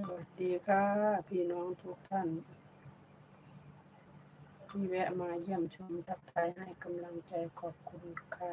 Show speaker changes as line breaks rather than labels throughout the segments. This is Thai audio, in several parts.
สวัสดีค่ะ พี่น้องทุกท่านที่แวะมาเยี่ยมชมทักทายให้กำลังใจขอบคุณค่ะ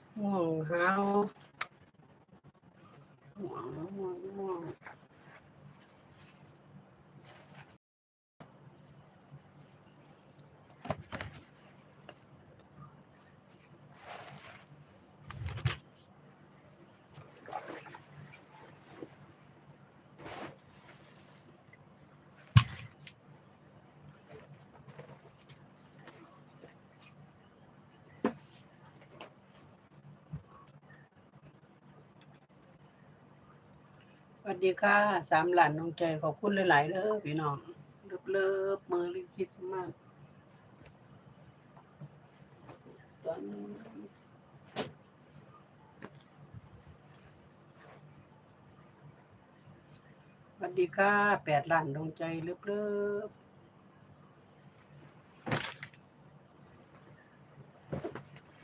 ง่วงหาวง่วงง่วงง่วง วัสดีค่ะ สามหลานน้องใจขอบคุณหลายๆเด้อพี่น้อง เลิฟเลิฟมือลิคิดมากตอนสวัสดีค่ะแปดหลานดวงใจเลิฟเลิฟ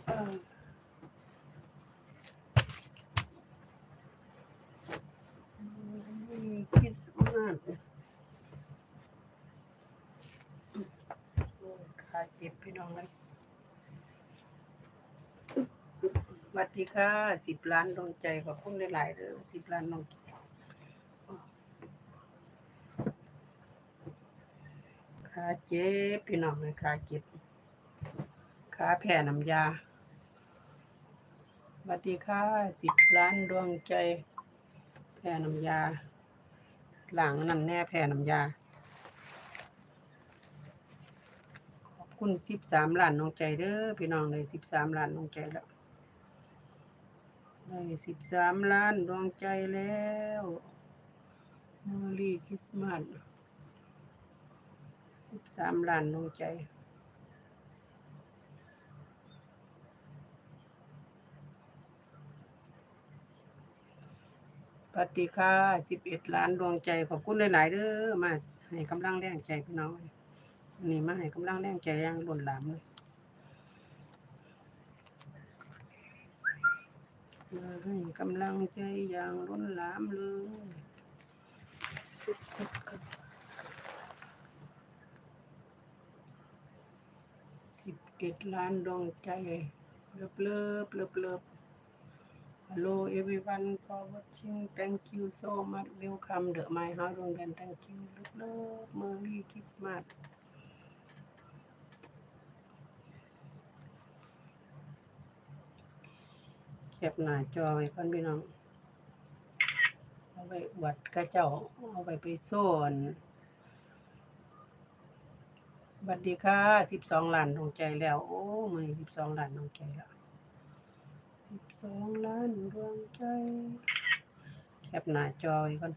เอ่อ คริสต์มาสขาเจ็บพี่น้องเลยสวัสดีค่ะสิบล้านดวงใจขอบคุณหลายๆเด้อสิบล้านดวงใจขาเจ็บพี่น้องเลยขาเจ็บขาแผ่น้ำยาสวัสดีค่ะสิบล้านดวงใจแผ่น้ำยา หลังนั่นแน่แผ่น้ำยา ขอบคุณสิบสามล้านน้องใจเด้อพี่น้องเลยสิบสามล้านน้องใจแล้วได้สิบสามล้านดวงใจแล้วมอรี่คริสต์มาสสิบสามล้านดวงใจ วัสดีค่ะสิบเอ็ดล้านดวงใจขอบคุณหลายๆเด้อมาให้กำลังแรงใจพี่น้องนนี่มาให้กำลังแรงใจอย่างล้นหลามเลยมาให้กำลังใจอย่างล้นหลามเลยสิบเอ็ดล้านดวงใจเลิบเลิบเลิบเลิบ Hello everyone for watching. Thank you so much. Welcome to my house Dongdan. Thank you. Love, love. Merry Christmas. แคปหน้าจอไว้ก่อนพี่น้อง เอาไปอวดกระเจ้า เอาไปไปโซนสวัสดีค่ะสิบสองล้านดวงใจแล้ว โอ้มือสิบสองล้านดวงใจแล้ว สิบสองล้านดวงใจ แคปหน้าจอไว้ก่อน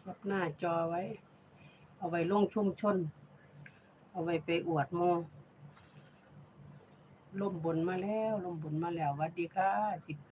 แคปหน้าจอไว้ เอาไว้ลงชุ่มชน เอาไว้ไปอวดโมล่มบนมาแล้วล่มบนมาแล้ววัสดีค่ะสิบ